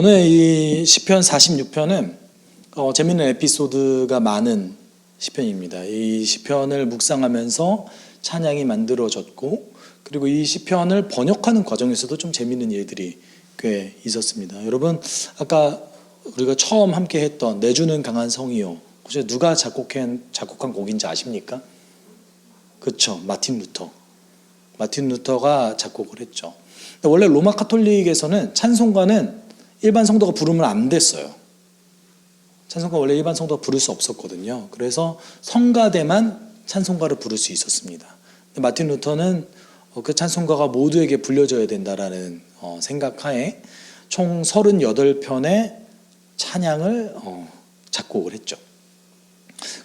오늘 이 시편 46편은 어, 재밌는 에피소드가 많은 시편입니다. 이 시편을 묵상하면서 찬양이 만들어졌고 그리고 이 시편을 번역하는 과정에서도 좀 재밌는 일들이 꽤 있었습니다. 여러분 아까 우리가 처음 함께 했던 내주는 강한 성이요. 혹시 누가 작곡한 작곡한 곡인지 아십니까? 그렇죠. 마틴 루터. 마틴 루터가 작곡을 했죠. 원래 로마 카톨릭에서는 찬송가는 일반 성도가 부르면 안 됐어요. 찬송가 원래 일반 성도가 부를 수 없었거든요. 그래서 성가대만 찬송가를 부를 수 있었습니다. 마틴 루터는 어, 그 찬송가가 모두에게 불려져야 된다라는 어, 생각하에 총 38편의 찬양을 어, 작곡을 했죠.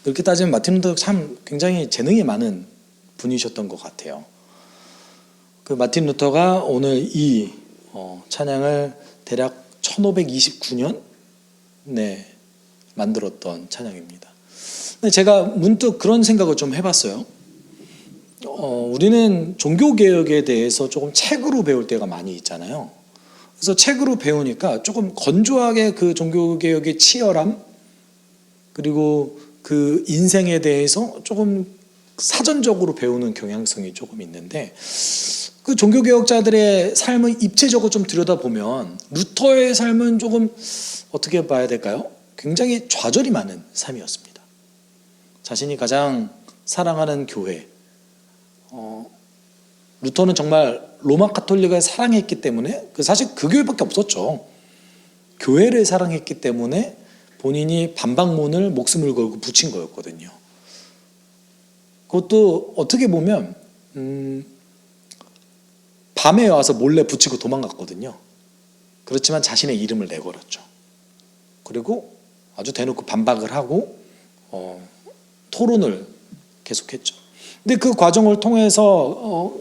그렇게 따지면 마틴 루터 참 굉장히 재능이 많은 분이셨던 것 같아요. 그 마틴 루터가 오늘 이 어, 찬양을 대략 1529년 네 만들었던 찬양입니다. 근데 제가 문득 그런 생각을 좀 해봤어요. 어, 우리는 종교 개혁에 대해서 조금 책으로 배울 때가 많이 있잖아요. 그래서 책으로 배우니까 조금 건조하게 그 종교 개혁의 치열함 그리고 그 인생에 대해서 조금 사전적으로 배우는 경향성이 조금 있는데 그 종교 개혁자들의 삶을 입체적으로 좀 들여다보면 루터의 삶은 조금 어떻게 봐야 될까요? 굉장히 좌절이 많은 삶이었습니다. 자신이 가장 사랑하는 교회, 어, 루터는 정말 로마 카톨릭을 사랑했기 때문에 그 사실 그 교회밖에 없었죠. 교회를 사랑했기 때문에 본인이 반박문을 목숨을 걸고 붙인 거였거든요. 그것도 어떻게 보면 음, 밤에 와서 몰래 붙이고 도망갔거든요. 그렇지만 자신의 이름을 내걸었죠. 그리고 아주 대놓고 반박을 하고 어, 토론을 계속했죠. 근데 그 과정을 통해서 어,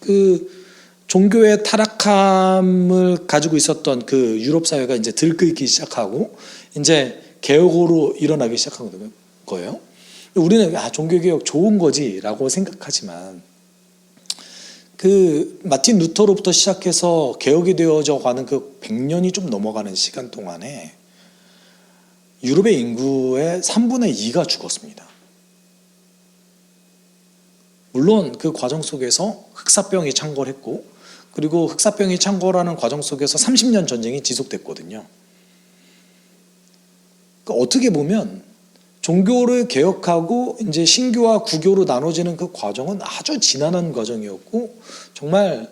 그 종교의 타락함을 가지고 있었던 그 유럽 사회가 이제 들끓기 시작하고 이제 개혁으로 일어나기 시작한 거예요. 우리는 아 종교 개혁 좋은 거지라고 생각하지만 그 마틴 루터로부터 시작해서 개혁이 되어져 가는 그 100년이 좀 넘어가는 시간 동안에 유럽의 인구의 3분의 2가 죽었습니다. 물론 그 과정 속에서 흑사병이 창궐했고 그리고 흑사병이 창궐하는 과정 속에서 30년 전쟁이 지속됐거든요. 그러니까 어떻게 보면 종교를 개혁하고 이제 신교와 구교로 나눠지는 그 과정은 아주 지난한 과정이었고 정말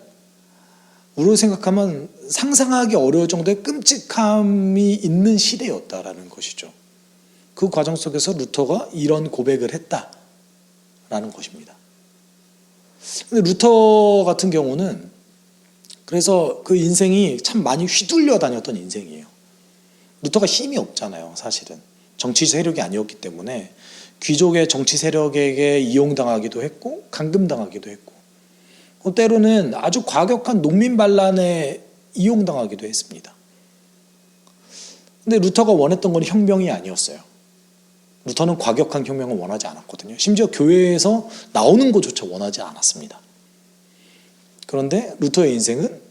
우리로 생각하면 상상하기 어려울 정도의 끔찍함이 있는 시대였다라는 것이죠. 그 과정 속에서 루터가 이런 고백을 했다라는 것입니다. 근데 루터 같은 경우는 그래서 그 인생이 참 많이 휘둘려 다녔던 인생이에요. 루터가 힘이 없잖아요, 사실은. 정치 세력이 아니었기 때문에 귀족의 정치 세력에게 이용당하기도 했고 감금당하기도 했고 어, 때로는 아주 과격한 농민 반란에 이용당하기도 했습니다. 근데 루터가 원했던 건 혁명이 아니었어요. 루터는 과격한 혁명을 원하지 않았거든요. 심지어 교회에서 나오는 것조차 원하지 않았습니다. 그런데 루터의 인생은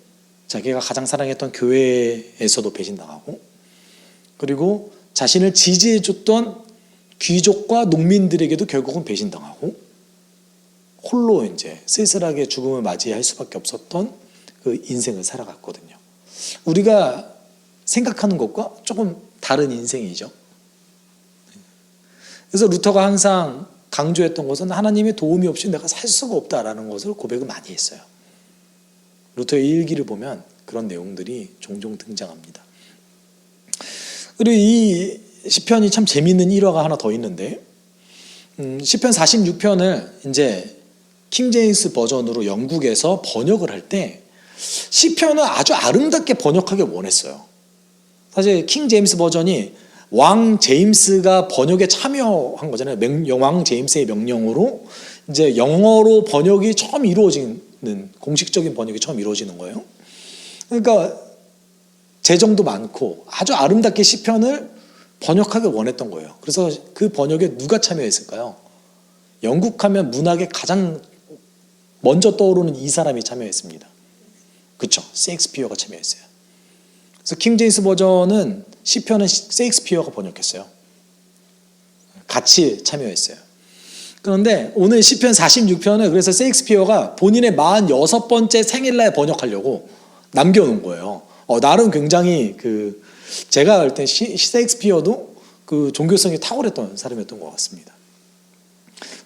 자기가 가장 사랑했던 교회에서도 배신당하고 그리고 자신을 지지해줬던 귀족과 농민들에게도 결국은 배신당하고 홀로 이제 쓸쓸하게 죽음을 맞이할 수밖에 없었던 그 인생을 살아갔거든요. 우리가 생각하는 것과 조금 다른 인생이죠. 그래서 루터가 항상 강조했던 것은 하나님의 도움이 없이 내가 살 수가 없다라는 것을 고백을 많이 했어요. 루터의 일기를 보면 그런 내용들이 종종 등장합니다. 그리고 이 시편이 참 재미있는 일화가 하나 더 있는데 음, 시편 46편을 이제 킹제임스 버전으로 영국에서 번역을 할 때 시편을 아주 아름답게 번역하기 원했어요. 사실 킹 제임스 버전이 왕 제임스가 번역에 참여한 거잖아요. 왕 제임스의 명령으로 이제 영어로 번역이 처음 이루어지는 공식적인 번역이 처음 이루어지는 거예요. 그러니까 재정도 많고 아주 아름답게 시편을 번역하기 원했던 거예요. 그래서 그 번역에 누가 참여했을까요? 영국 하면 문학에 가장 먼저 떠오르는 이 사람이 참여했습니다. 그렇죠. 셰익스피어가 참여했어요. 그래서 킹 제임스 버전은 시편은 세익스피어가 번역했어요. 같이 참여했어요. 그런데 오늘 시편 46편을 그래서 세익스피어가 본인의 46번째 생일날 번역하려고 남겨놓은 거예요. 어, 나름 굉장히 그 제가 알때 세익스피어도 그 종교성이 탁월했던 사람이었던 것 같습니다.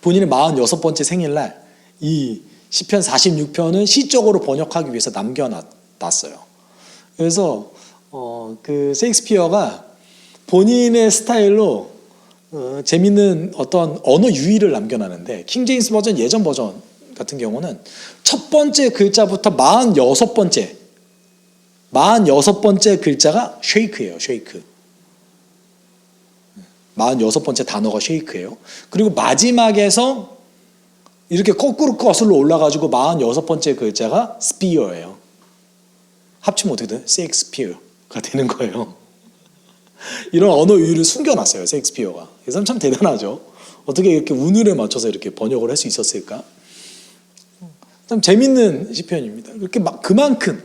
본인의 46번째 생일날 이 시편 46편은 시적으로 번역하기 위해서 남겨놨어요. 그래서 어, 그 세익스피어가 본인의 스타일로 어, 재밌는 어떤 언어 유희를 남겨놨는데 킹 제임스 버전 예전 버전 같은 경우는 첫 번째 글자부터 46번째 46번째 글자가 쉐이크예요. 쉐이크. 46번째 단어가 쉐이크예요. 그리고 마지막에서 이렇게 거꾸로 거슬러 올라가지고 46번째 글자가 스피어예요. 합치면 어떻게 돼요? 세익스피어가 되는 거예요. 이런 언어 유희를 숨겨놨어요. 세익스피어가. 그래서 참 대단하죠. 어떻게 이렇게 운율에 맞춰서 이렇게 번역을 할 수 있었을까? 참 재밌는 시편입니다. 그렇게 막 그만큼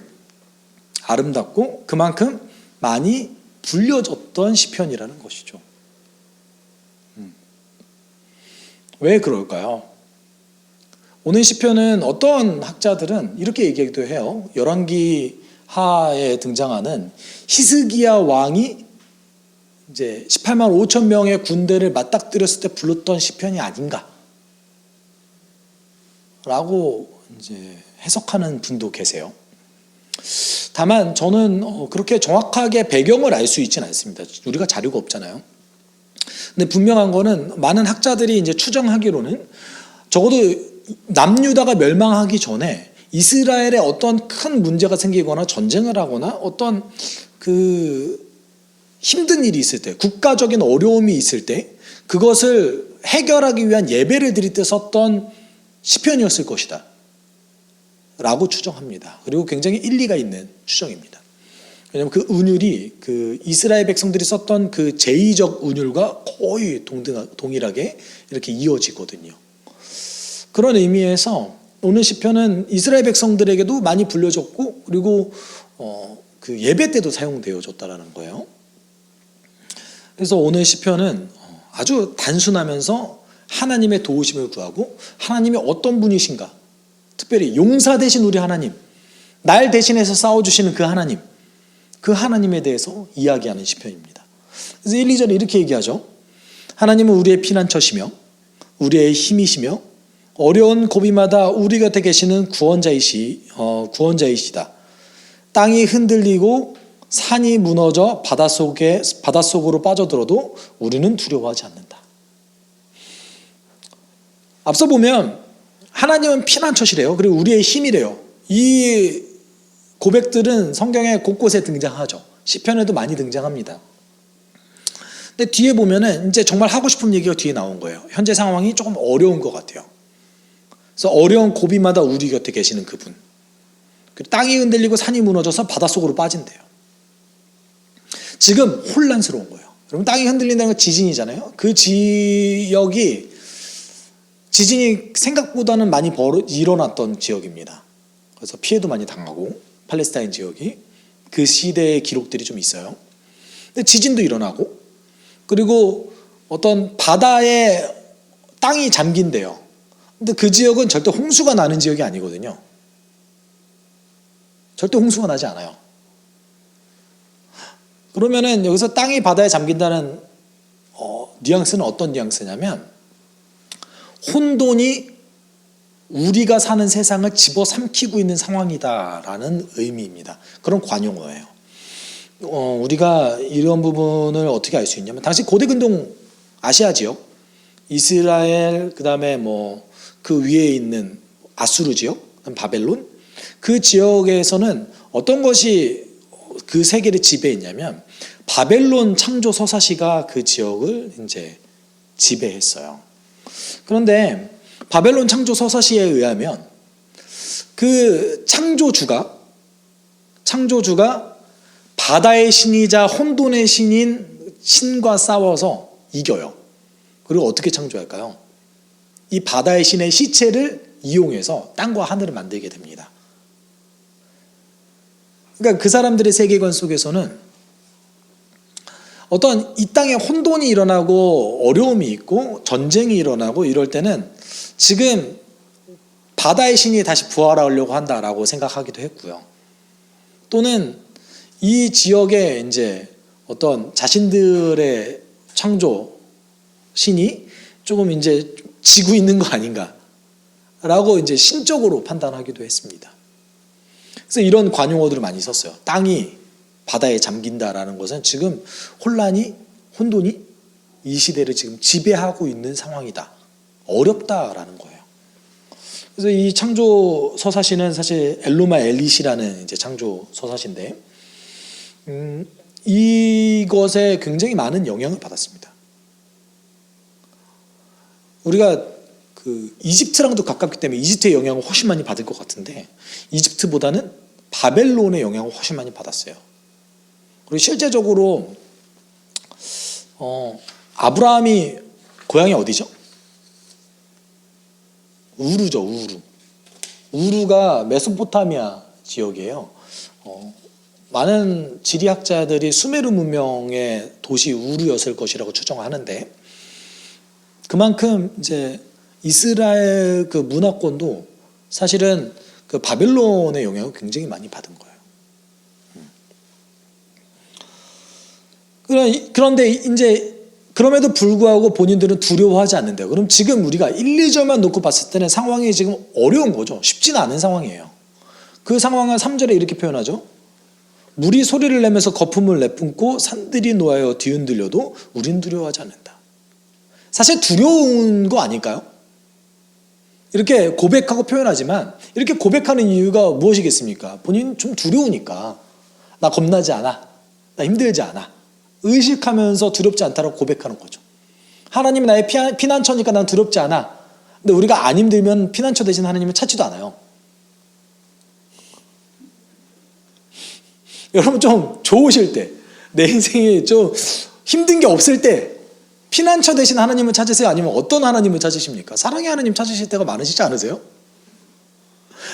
아름답고 그만큼 많이 불려졌던 시편이라는 것이죠. 음. 왜 그럴까요? 오늘 시편은 어떤 학자들은 이렇게 얘기하기도 해요. 열왕기 하에 등장하는 히스기야 왕이 이제 18만 5천 명의 군대를 맞닥뜨렸을 때 불렀던 시편이 아닌가? 라고 이제 해석하는 분도 계세요. 다만 저는 어, 그렇게 정확하게 배경을 알 수 있지는 않습니다. 우리가 자료가 없잖아요. 근데 분명한 거는 많은 학자들이 이제 추정하기로는 적어도 남유다가 멸망하기 전에 이스라엘에 어떤 큰 문제가 생기거나 전쟁을 하거나 어떤 그 힘든 일이 있을 때, 국가적인 어려움이 있을 때 그것을 해결하기 위한 예배를 드릴 때 썼던 시편이었을 것이다. 라고 추정합니다. 그리고 굉장히 일리가 있는 추정입니다. 왜냐하면 그 운율이 그 이스라엘 백성들이 썼던 그 제의적 운율과 거의 동등, 동일하게 이렇게 이어지거든요. 그런 의미에서 오늘 시편은 이스라엘 백성들에게도 많이 불려졌고 그리고 어, 그 예배 때도 사용되어졌다라는 거예요. 그래서 오늘 시편은 아주 단순하면서 하나님의 도우심을 구하고 하나님이 어떤 분이신가 특별히 용사 대신 우리 하나님, 날 대신해서 싸워주시는 그 하나님, 그 하나님에 대해서 이야기하는 시편입니다. 그래서 1, 2절에 이렇게 얘기하죠. 하나님은 우리의 피난처시며 우리의 힘이시며 어려운 고비마다 우리 곁에 계시는 구원자이시 어, 구원자이시다. 땅이 흔들리고 산이 무너져 바닷속에 바닷속으로 빠져들어도 우리는 두려워하지 않는다. 앞서 보면 하나님은 피난처시래요. 그리고 우리의 힘이래요. 이 고백들은 성경에 곳곳에 등장하죠. 시편에도 많이 등장합니다. 근데 뒤에 보면은 이제 정말 하고 싶은 얘기가 뒤에 나온 거예요. 현재 상황이 조금 어려운 것 같아요. 그래서 어려운 고비마다 우리 곁에 계시는 그분. 땅이 흔들리고 산이 무너져서 바닷속으로 빠진대요. 지금 혼란스러운 거예요. 여러분 땅이 흔들린다는 건 지진이잖아요. 그 지역이 지진이 생각보다는 많이 벌어 일어났던 지역입니다. 그래서 피해도 많이 당하고 팔레스타인 지역이 그 시대의 기록들이 좀 있어요. 근데 지진도 일어나고 그리고 어떤 바다에 땅이 잠긴대요. 근데 그 지역은 절대 홍수가 나는 지역이 아니거든요. 절대 홍수가 나지 않아요. 그러면은 여기서 땅이 바다에 잠긴다는 어, 뉘앙스는 어떤 뉘앙스냐면 혼돈이 우리가 사는 세상을 집어삼키고 있는 상황이다라는 의미입니다. 그런 관용어예요. 어, 우리가 이런 부분을 어떻게 알 수 있냐면 당시 고대 근동 아시아 지역, 이스라엘 그다음에 뭐 그 위에 있는 아수르 지역, 바벨론 그 지역에서는 어떤 것이 그 세계를 지배했냐면 바벨론 창조 서사시가 그 지역을 이제 지배했어요. 그런데 바벨론 창조 서사시에 의하면 그 창조주가 창조주가 바다의 신이자 혼돈의 신인 신과 싸워서 이겨요. 그리고 어떻게 창조할까요? 이 바다의 신의 시체를 이용해서 땅과 하늘을 만들게 됩니다. 그러니까 그 사람들의 세계관 속에서는 어떤 이 땅에 혼돈이 일어나고 어려움이 있고 전쟁이 일어나고 이럴 때는 지금 바다의 신이 다시 부활하려고 한다라고 생각하기도 했고요. 또는 이 지역에 이제 어떤 자신들의 창조 신이 조금 이제 지고 있는 거 아닌가라고 이제 신적으로 판단하기도 했습니다. 그래서 이런 관용어들을 많이 썼어요. 땅이 바다에 잠긴다라는 것은 지금 혼란이 혼돈이 이 시대를 지금 지배하고 있는 상황이다. 어렵다라는 거예요. 그래서 이 창조 서사시는 사실 엘로마 엘리시라는 이제 창조 서사시인데 음, 이것에 굉장히 많은 영향을 받았습니다. 우리가 그 이집트랑도 가깝기 때문에 이집트의 영향을 훨씬 많이 받을 것 같은데 이집트보다는 바벨론의 영향을 훨씬 많이 받았어요. 그리고 실제적으로 어, 아브라함이 고향이 어디죠? 우루죠, 우루. 우루가 메소포타미아 지역이에요. 어, 많은 지리학자들이 수메르 문명의 도시 우루였을 것이라고 추정하는데 그만큼 이제 이스라엘 그 문화권도 사실은 그 바벨론의 영향을 굉장히 많이 받은 거예요. 그런- 그런데 이제 그럼에도 불구하고 본인들은 두려워하지 않는데요. 그럼 지금 우리가 1, 2절만 놓고 봤을 때는 상황이 지금 어려운 거죠. 쉽지는 않은 상황이에요. 그 상황을 3절에 이렇게 표현하죠. 물이 소리를 내면서 거품을 내뿜고 산들이 놓아여 뒤흔들려도 우린 두려워하지 않는다. 사실 두려운 거 아닐까요? 이렇게 고백하고 표현하지만 이렇게 고백하는 이유가 무엇이겠습니까? 본인 좀 두려우니까 나 겁나지 않아. 나 힘들지 않아. 의식하면서 두렵지 않다라고 고백하는 거죠. 하나님이 나의 피난- 피난처니까 난 두렵지 않아. 근데 우리가 안 힘들면 피난처 대신 하나님을 찾지도 않아요. 여러분 좀 좋으실 때, 내 인생에 좀 힘든 게 없을 때 피난처 대신 하나님을 찾으세요? 아니면 어떤 하나님을 찾으십니까? 사랑의 하나님 찾으실 때가 많으시지 않으세요?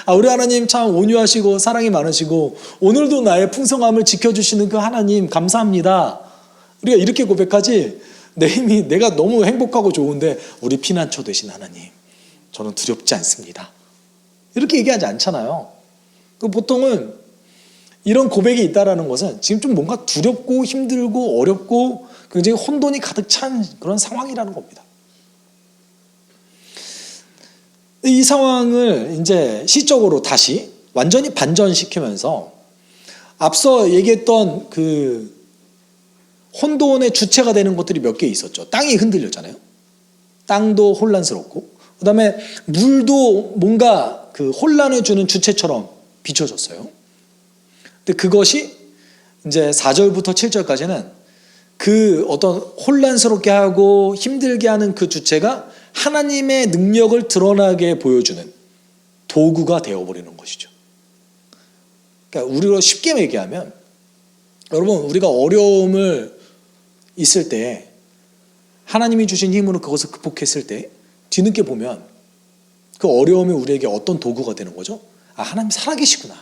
아, 우리 하나님 참 온유하시고 사랑이 많으시고 오늘도 나의 풍성함을 지켜주시는 그 하나님 감사합니다. 우리가 이렇게 고백하지 내 힘이 내가 너무 행복하고 좋은데 우리 피난처 되신 하나님 저는 두렵지 않습니다. 이렇게 얘기하지 않잖아요. 그 보통은 이런 고백이 있다라는 것은 지금 좀 뭔가 두렵고 힘들고 어렵고 굉장히 혼돈이 가득 찬 그런 상황이라는 겁니다. 이 상황을 이제 시적으로 다시 완전히 반전시키면서 앞서 얘기했던 그 혼돈의 주체가 되는 것들이 몇 개 있었죠. 땅이 흔들렸잖아요. 땅도 혼란스럽고, 그 다음에 물도 뭔가 그 혼란을 주는 주체처럼 비춰졌어요. 근데 그것이 이제 4절부터 7절까지는 그 어떤 혼란스럽게 하고 힘들게 하는 그 주체가 하나님의 능력을 드러나게 보여주는 도구가 되어버리는 것이죠. 그러니까 우리로 쉽게 얘기하면 여러분 우리가 어려움을 있을 때 하나님이 주신 힘으로 그것을 극복했을 때 뒤늦게 보면 그 어려움이 우리에게 어떤 도구가 되는 거죠? 아 하나님 살아계시구나.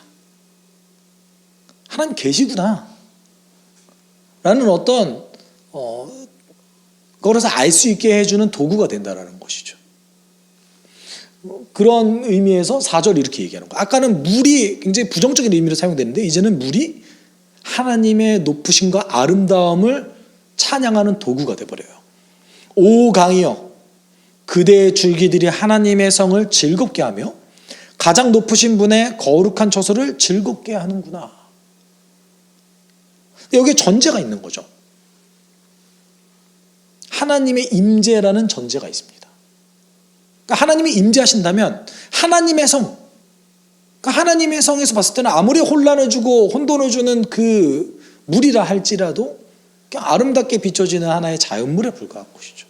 하나님 계시구나. 라는 어떤 어, 그것을 알수 있게 해주는 도구가 된다라는 것이죠. 뭐 그런 의미에서 4절 이렇게 얘기하는 거예요. 아까는 물이 굉장히 부정적인 의미로 사용됐는데 이제는 물이 하나님의 높으심과 아름다움을 찬양하는 도구가 돼버려요. 오 강이여 그대의 줄기들이 하나님의 성을 즐겁게 하며 가장 높으신 분의 거룩한 처소를 즐겁게 하는구나. 여기에 전제가 있는 거죠. 하나님의 임재라는 전제가 있습니다. 그러니까 하나님이 임재하신다면 하나님의 성, 그러니까 하나님의 성에서 봤을 때는 아무리 혼란을 주고 혼돈을 주는 그 물이라 할지라도 아름답게 비춰지는 하나의 자연물에 불과한 것이죠.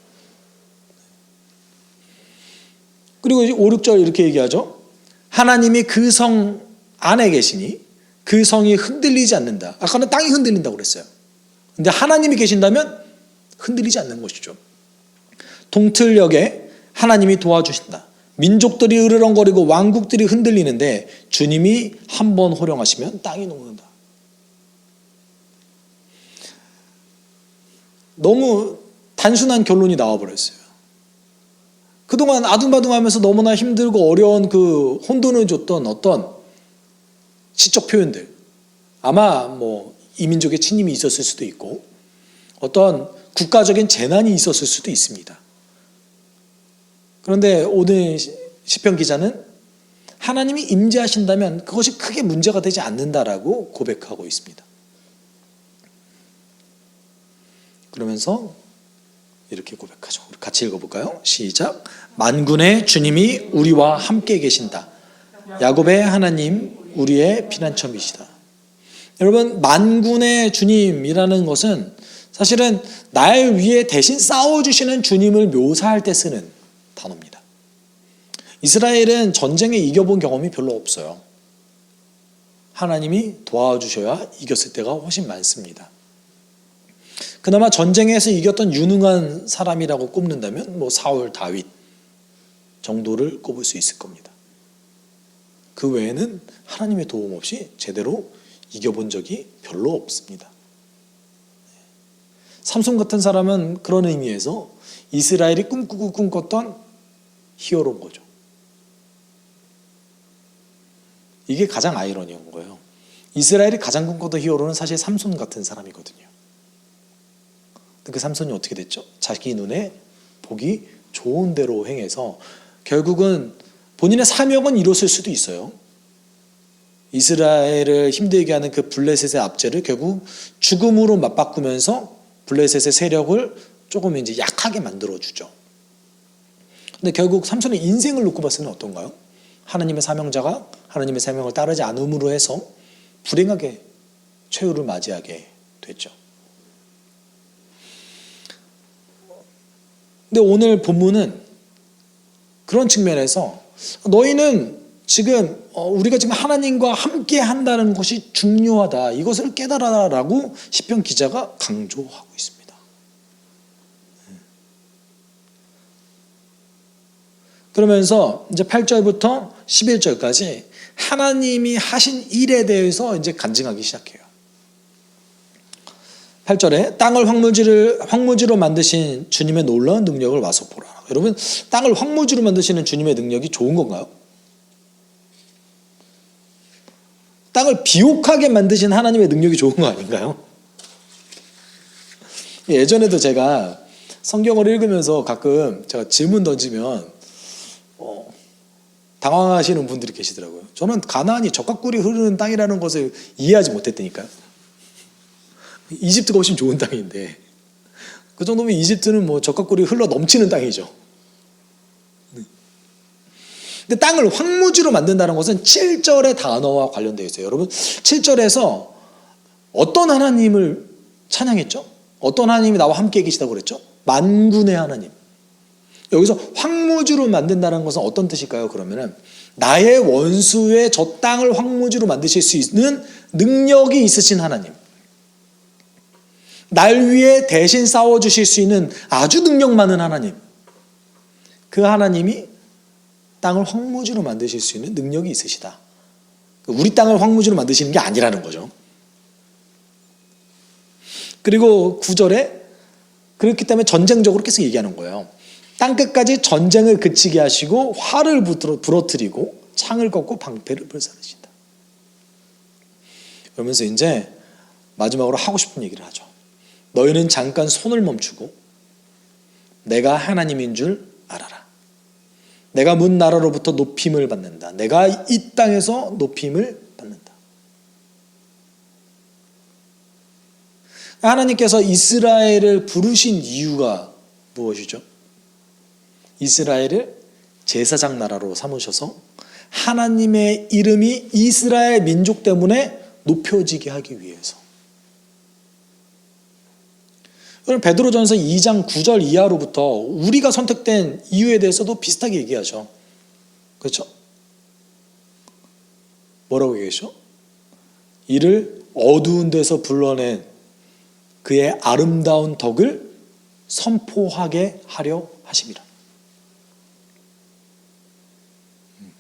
그리고 5, 6절 이렇게 얘기하죠. 하나님이 그 성 안에 계시니 그 성이 흔들리지 않는다. 아까는 땅이 흔들린다고 그랬어요. 근데 하나님이 계신다면 흔들리지 않는 것이죠. 동틀역에 하나님이 도와주신다. 민족들이 으르렁거리고 왕국들이 흔들리는데 주님이 한 번 호령하시면 땅이 녹는다. 너무 단순한 결론이 나와버렸어요. 그동안 아둥바둥하면서 너무나 힘들고 어려운 그 혼돈을 줬던 어떤 시적 표현들 아마 뭐 이민족의 침입이 있었을 수도 있고 어떤 국가적인 재난이 있었을 수도 있습니다. 그런데 오늘 시편 기자는 하나님이 임재하신다면 그것이 크게 문제가 되지 않는다라고 고백하고 있습니다. 그러면서 이렇게 고백하죠. 우리 같이 읽어볼까요? 시작. 만군의 주님이 우리와 함께 계신다. 야곱의 하나님 우리의 피난처이시다. 여러분 만군의 주님이라는 것은 사실은 날 위해 대신 싸워주시는 주님을 묘사할 때 쓰는 단어입니다. 이스라엘은 전쟁에 이겨본 경험이 별로 없어요. 하나님이 도와주셔야 이겼을 때가 훨씬 많습니다. 그나마 전쟁에서 이겼던 유능한 사람이라고 꼽는다면 뭐 사울, 다윗 정도를 꼽을 수 있을 겁니다. 그 외에는 하나님의 도움 없이 제대로 이겨본 적이 별로 없습니다. 삼손 같은 사람은 그런 의미에서 이스라엘이 꿈꾸고 꿈꿨던 히어로인 거죠. 이게 가장 아이러니한 거예요. 이스라엘이 가장 꿈꿨던 히어로는 사실 삼손 같은 사람이거든요. 그 삼손이 어떻게 됐죠? 자기 눈에 보기 좋은 대로 행해서 결국은 본인의 사명은 이뤘을 수도 있어요. 이스라엘을 힘들게 하는 그 블레셋의 압제를 결국 죽음으로 맞바꾸면서 블레셋의 세력을 조금 이제 약하게 만들어 주죠. 근데 결국 삼손의 인생을 놓고 봤을 때는 어떤가요? 하나님의 사명자가 하나님의 사명을 따르지 않음으로 해서 불행하게 최후를 맞이하게 됐죠. 근데 오늘 본문은 그런 측면에서 너희는 지금 어, 우리가 지금 하나님과 함께 한다는 것이 중요하다. 이것을 깨달아라라고 시편 기자가 강조하고 있습니다. 그러면서 이제 8절부터 11절까지 하나님이 하신 일에 대해서 이제 간증하기 시작해요. 8절에 땅을 황무지를 황무지로 만드신 주님의 놀라운 능력을 와서 보라. 여러분, 땅을 황무지로 만드시는 주님의 능력이 좋은 건가요? 땅을 비옥하게 만드신 하나님의 능력이 좋은 거 아닌가요? 예전에도 제가 성경을 읽으면서 가끔 제가 질문 던지면 어, 당황하시는 분들이 계시더라고요. 저는 가나안이 적각꿀이 흐르는 땅이라는 것을 이해하지 못했다니까요. 이집트가 훨씬 좋은 땅인데 그 정도면 이집트는 뭐 적각꿀이 흘러 넘치는 땅이죠. 근데 땅을 황무지로 만든다는 것은 7절의 단어와 관련되어 있어요. 여러분, 7절에서 어떤 하나님을 찬양했죠? 어떤 하나님이 나와 함께 계시다고 그랬죠? 만군의 하나님. 여기서 황무지로 만든다는 것은 어떤 뜻일까요? 그러면은 나의 원수의 저 땅을 황무지로 만드실 수 있는 능력이 있으신 하나님. 날 위해 대신 싸워 주실 수 있는 아주 능력 많은 하나님. 그 하나님이 땅을 황무지로 만드실 수 있는 능력이 있으시다. 우리 땅을 황무지로 만드시는 게 아니라는 거죠. 그리고 9절에 그렇기 때문에 전쟁적으로 계속 얘기하는 거예요. 땅 끝까지 전쟁을 그치게 하시고 화를 부러뜨리고 창을 꺾고 방패를 불사르신다. 그러면서 이제 마지막으로 하고 싶은 얘기를 하죠. 너희는 잠깐 손을 멈추고 내가 하나님인 줄 알아라. 내가 문 나라로부터 높임을 받는다. 내가 이 땅에서 높임을 받는다. 하나님께서 이스라엘을 부르신 이유가 무엇이죠? 이스라엘을 제사장 나라로 삼으셔서 하나님의 이름이 이스라엘 민족 때문에 높여지게 하기 위해서. 오늘 베드로전서 2장 9절 이하로부터 우리가 선택된 이유에 대해서도 비슷하게 얘기하죠. 그렇죠? 뭐라고 얘기하죠? 이를 어두운 데서 불러낸 그의 아름다운 덕을 선포하게 하려 하심이라. 음.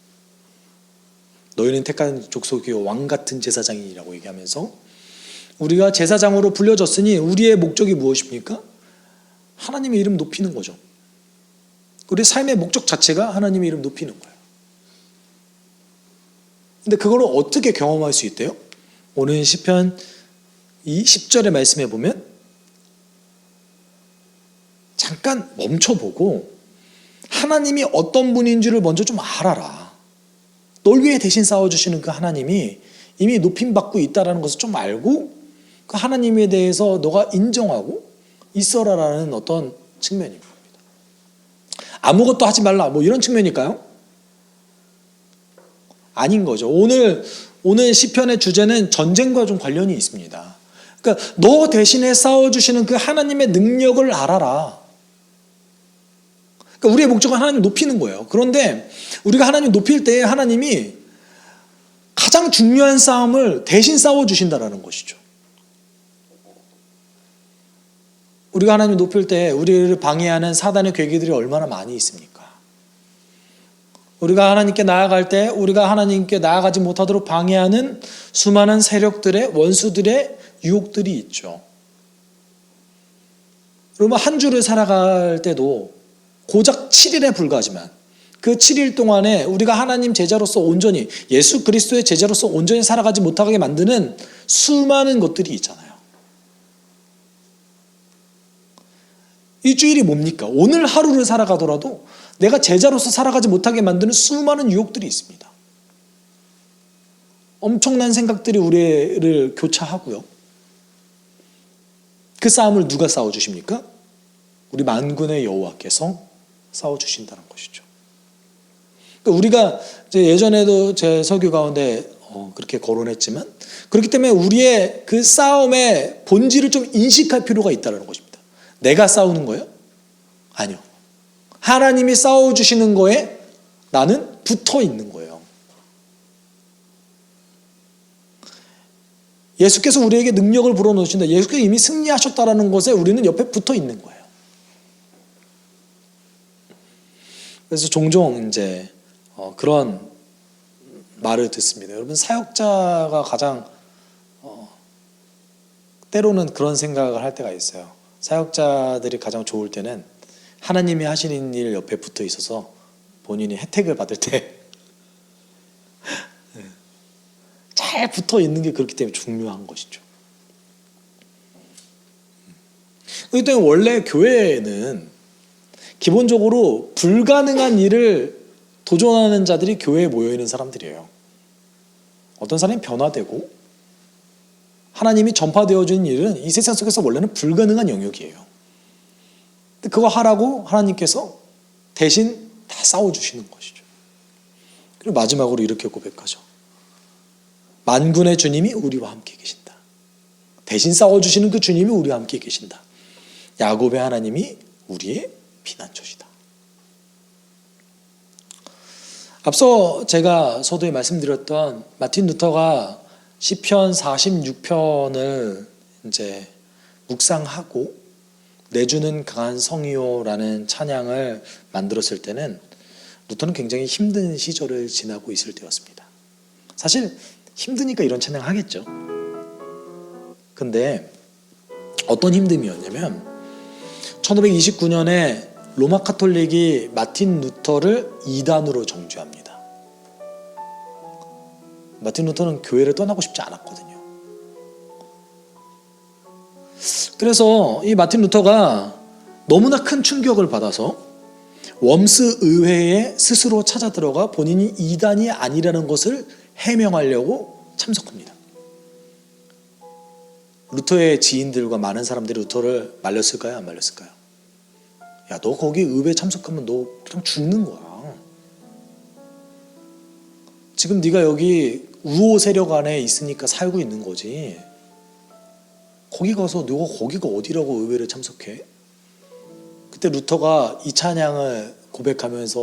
너희는 택한 족속이요 왕 같은 제사장이라고 얘기하면서 우리가 제사장으로 불려졌으니 우리의 목적이 무엇입니까? 하나님의 이름 높이는 거죠. 우리 삶의 목적 자체가 하나님의 이름 높이는 거예요. 근데 그걸 어떻게 경험할 수 있대요? 오늘 시편 이 10절의 말씀에 보면 잠깐 멈춰보고 하나님이 어떤 분인지를 먼저 좀 알아라. 널 위해 대신 싸워주시는 그 하나님이 이미 높임 받고 있다는 것을 좀 알고 그 하나님에 대해서 너가 인정하고 있어라라는 어떤 측면입니다. 아무것도 하지 말라 뭐 이런 측면일까요? 아닌 거죠. 오늘 오늘 시편의 주제는 전쟁과 좀 관련이 있습니다. 그러니까 너 대신에 싸워 주시는 그 하나님의 능력을 알아라. 그러니까 우리의 목적은 하나님 높이는 거예요. 그런데 우리가 하나님 높일 때 하나님이 가장 중요한 싸움을 대신 싸워 주신다라는 것이죠. 우리가 하나님 높일 때 우리를 방해하는 사단의 괴기들이 얼마나 많이 있습니까? 우리가 하나님께 나아갈 때 우리가 하나님께 나아가지 못하도록 방해하는 수많은 세력들의 원수들의 유혹들이 있죠. 여러분 한 주를 살아갈 때도 고작 7일에 불과하지만 그 7일 동안에 우리가 하나님 제자로서 온전히 예수 그리스도의 제자로서 온전히 살아가지 못하게 만드는 수많은 것들이 있잖아요. 이 주일이 뭡니까? 오늘 하루를 살아가더라도 내가 제자로서 살아가지 못하게 만드는 수많은 유혹들이 있습니다. 엄청난 생각들이 우리를 교차하고요. 그 싸움을 누가 싸워주십니까? 우리 만군의 여호와께서 싸워주신다는 것이죠. 그러니까 우리가 예전에도 제 설교 가운데 어, 그렇게 거론했지만 그렇기 때문에 우리의 그 싸움의 본질을 좀 인식할 필요가 있다는 것입니다. 내가 싸우는 거예요? 아니요. 하나님이 싸워주시는 거에 나는 붙어 있는 거예요. 예수께서 우리에게 능력을 불어넣으신다. 예수께서 이미 승리하셨다라는 것에 우리는 옆에 붙어 있는 거예요. 그래서 종종 이제 어, 그런 말을 듣습니다. 여러분 사역자가 가장 어, 때로는 그런 생각을 할 때가 있어요. 사역자들이 가장 좋을 때는 하나님이 하시는 일 옆에 붙어 있어서 본인이 혜택을 받을 때 잘 붙어 있는 게 그렇기 때문에 중요한 것이죠. 그렇기 때문에 원래 교회에는 기본적으로 불가능한 일을 도전하는 자들이 교회에 모여 있는 사람들이에요. 어떤 사람이 변화되고 하나님이 전파되어진 일은 이 세상 속에서 원래는 불가능한 영역이에요. 그거 하라고 하나님께서 대신 다 싸워 주시는 것이죠. 그리고 마지막으로 이렇게 고백하죠. 만군의 주님이 우리와 함께 계신다. 대신 싸워 주시는 그 주님이 우리와 함께 계신다. 야곱의 하나님이 우리의 피난처시다. 앞서 제가 서두에 말씀드렸던 마틴 루터가 시편 46편을 이제 묵상하고 내주는 강한 성이요라는 찬양을 만들었을 때는 루터는 굉장히 힘든 시절을 지나고 있을 때였습니다. 사실 힘드니까 이런 찬양 하겠죠. 근데 어떤 힘듦이었냐면 1529년에 로마 카톨릭이 마틴 루터를 이단으로 정죄합니다. 마틴 루터는 교회를 떠나고 싶지 않았거든요. 그래서 이 마틴 루터가 너무나 큰 충격을 받아서 웜스 의회에 스스로 찾아 들어가 본인이 이단이 아니라는 것을 해명하려고 참석합니다. 루터의 지인들과 많은 사람들이 루터를 말렸을까요? 안 말렸을까요? 야, 너 거기 의회 참석하면 너 그냥 죽는 거야. 지금 네가 여기 우호 세력 안에 있으니까 살고 있는 거지. 거기 가서 너가 거기가 어디라고 의회를 참석해? 그때 루터가 이 찬양을 고백하면서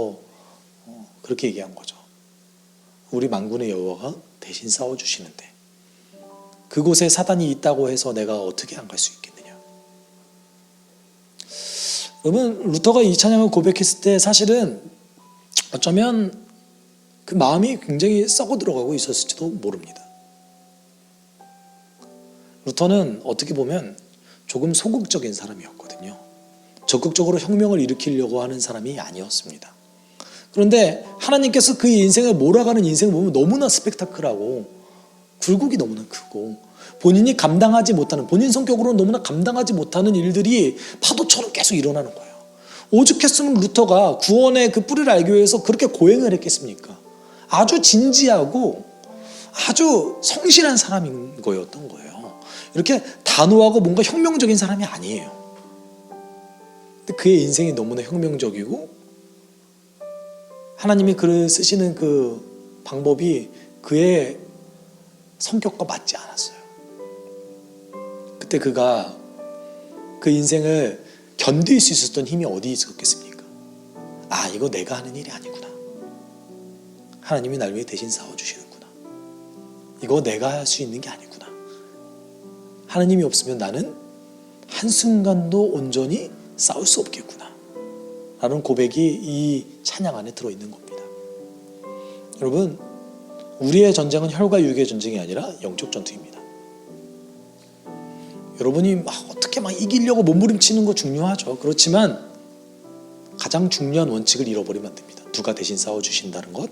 어, 그렇게 얘기한 거죠. 우리 만군의 여호와가 대신 싸워 주시는데 그곳에 사단이 있다고 해서 내가 어떻게 안 갈 수 있겠느냐? 여러분 루터가 이 찬양을 고백했을 때 사실은 어쩌면 그 마음이 굉장히 썩어 들어가고 있었을지도 모릅니다. 루터는 어떻게 보면 조금 소극적인 사람이었거든요. 적극적으로 혁명을 일으키려고 하는 사람이 아니었습니다. 그런데 하나님께서 그 인생을 몰아가는 인생을 보면 너무나 스펙타클하고 굴곡이 너무나 크고 본인이 감당하지 못하는 본인 성격으로는 너무나 감당하지 못하는 일들이 파도처럼 계속 일어나는 거예요. 오죽했으면 루터가 구원의 그 뿌리를 알기 위해서 그렇게 고행을 했겠습니까? 아주 진지하고 아주 성실한 사람인 거였던 거예요. 이렇게 단호하고 뭔가 혁명적인 사람이 아니에요. 근데 그의 인생이 너무나 혁명적이고 하나님이 그를 쓰시는 그 방법이 그의 성격과 맞지 않았어요. 그때 그가 그 인생을 견딜 수 있었던 힘이 어디 있었겠습니까? 아, 이거 내가 하는 일이 아니구나. 하나님이 날 위해 대신 싸워주시는구나. 이거 내가 할 수 있는 게 아니구나. 하나님이 없으면 나는 한순간도 온전히 싸울 수 없겠구나. 라는 고백이 이 찬양 안에 들어있는 겁니다. 여러분, 우리의 전쟁은 혈과 육의 전쟁이 아니라 영적 전투입니다. 여러분이 막 어떻게 막 이기려고 몸부림치는 거 중요하죠. 그렇지만 가장 중요한 원칙을 잃어버리면 안 됩니다. 누가 대신 싸워 주신다는 것.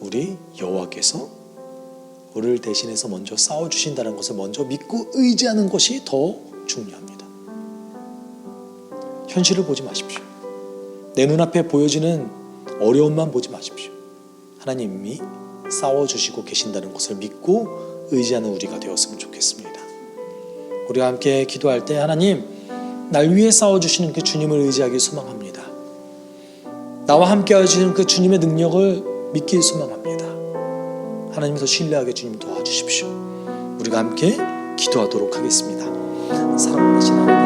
우리 여호와께서 우리를 대신해서 먼저 싸워 주신다는 것을 먼저 믿고 의지하는 것이 더 중요합니다. 현실을 보지 마십시오. 내 눈앞에 보여지는 어려움만 보지 마십시오. 하나님이 싸워 주시고 계신다는 것을 믿고 의지하는 우리가 되었으면 좋겠습니다. 우리가 함께 기도할 때 하나님 날 위해 싸워 주시는 그 주님을 의지하기 소망합니다. 나와 함께 하시는 그 주님의 능력을 믿기 소망합니다. 하나님 더 신뢰하게 주님 도와주십시오. 우리가 함께 기도하도록 하겠습니다. 사랑하신 하나님.